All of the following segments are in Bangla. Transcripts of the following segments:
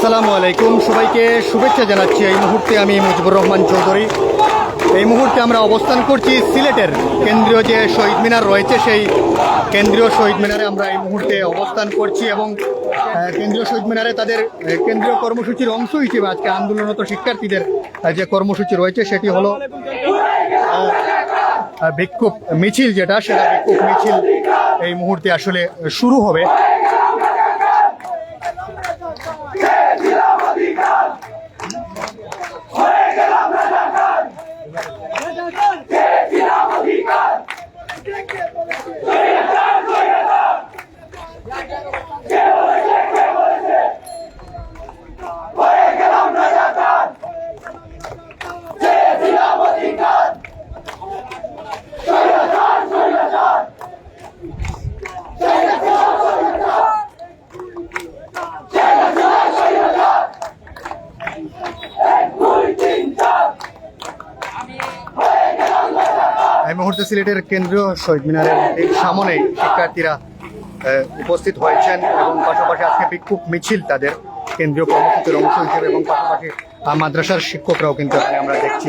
আসসালামু আলাইকুম। সবাইকে শুভেচ্ছা জানাচ্ছি। এই মুহূর্তে আমি মুজিবুর রহমান চৌধুরী। এই মুহূর্তে আমরা অবস্থান করছি সিলেটের। কেন্দ্রীয় যে শহীদ মিনার রয়েছে, সেই কেন্দ্রীয় শহীদ মিনারে আমরা এই মুহূর্তে অবস্থান করছি এবং কেন্দ্রীয় শহীদ মিনারে তাদের কেন্দ্রীয় কর্মসূচির অংশ হিসেবে আজকে আন্দোলনরত শিক্ষার্থীদের যে কর্মসূচি রয়েছে, সেটি হলো বিক্ষোভ মিছিল যেটা, সেটা বিক্ষোভ মিছিল এই মুহূর্তে আসলে শুরু হবে। মুহূর্তে সিলেটের কেন্দ্রীয় শহীদ মিনারের ঠিক সামনেই শিক্ষার্থীরা উপস্থিত হয়েছেন এবং পাশাপাশি আজকে বিক্ষোভ মিছিল তাদের কেন্দ্রীয় কর্মসূচির অংশ হিসেবে এবং পাশাপাশি মাদ্রাসার শিক্ষকরাও কিন্তু এখানে আমরা দেখছি।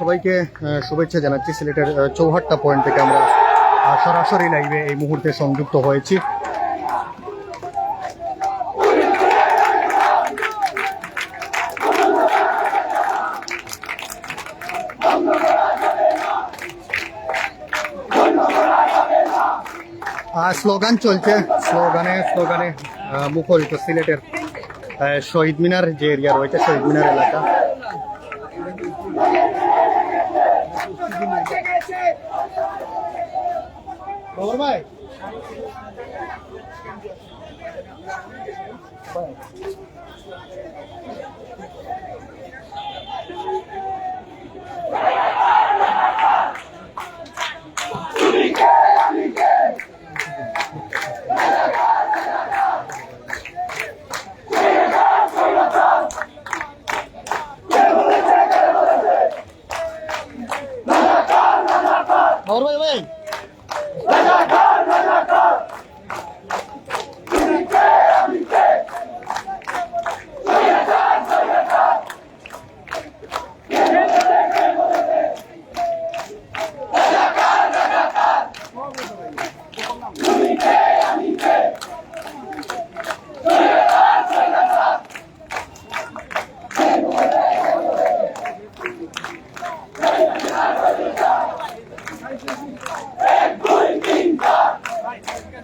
সবাইকে শুভেচ্ছা জানাচ্ছি সিলেটের চৌহাট্টা পয়েন্ট থেকে আমরা সরাসরি লাইভে এই মুহূর্তে সংযুক্ত হয়েছি। স্লোগান চলছে স্লোগানে স্লোগানে মুখরিত সিলেটের শহীদ মিনার যে এরিয়া রয়েছে শহীদ মিনার এলাকা ভাই ভাই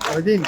ওই দিন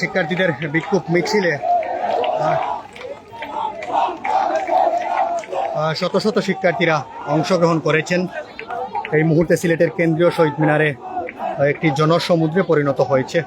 শিক্ষার্থীদের বিক্ষোভ মিছিলে। শত শত শিক্ষার্থীরা অংশগ্রহণ করেছেন। এই মুহূর্তে সিলেটের কেন্দ্রীয় শহীদ মিনারে একটি জনসমুদ্রে পরিণত হয়েছে।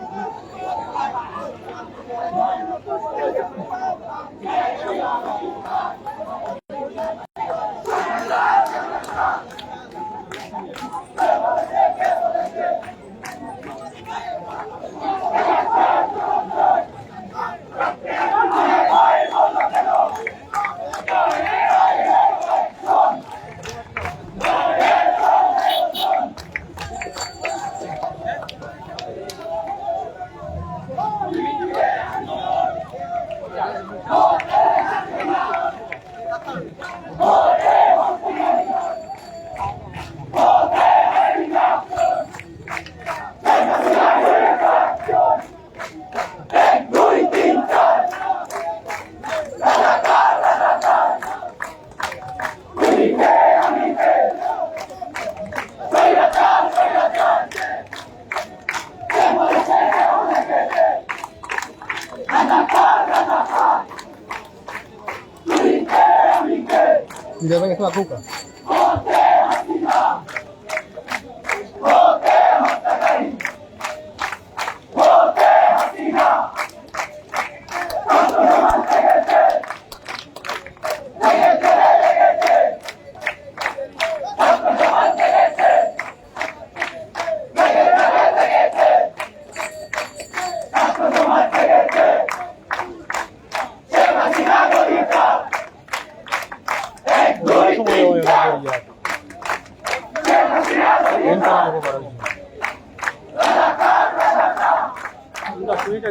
y le voy a hacer la cuca. Amiga,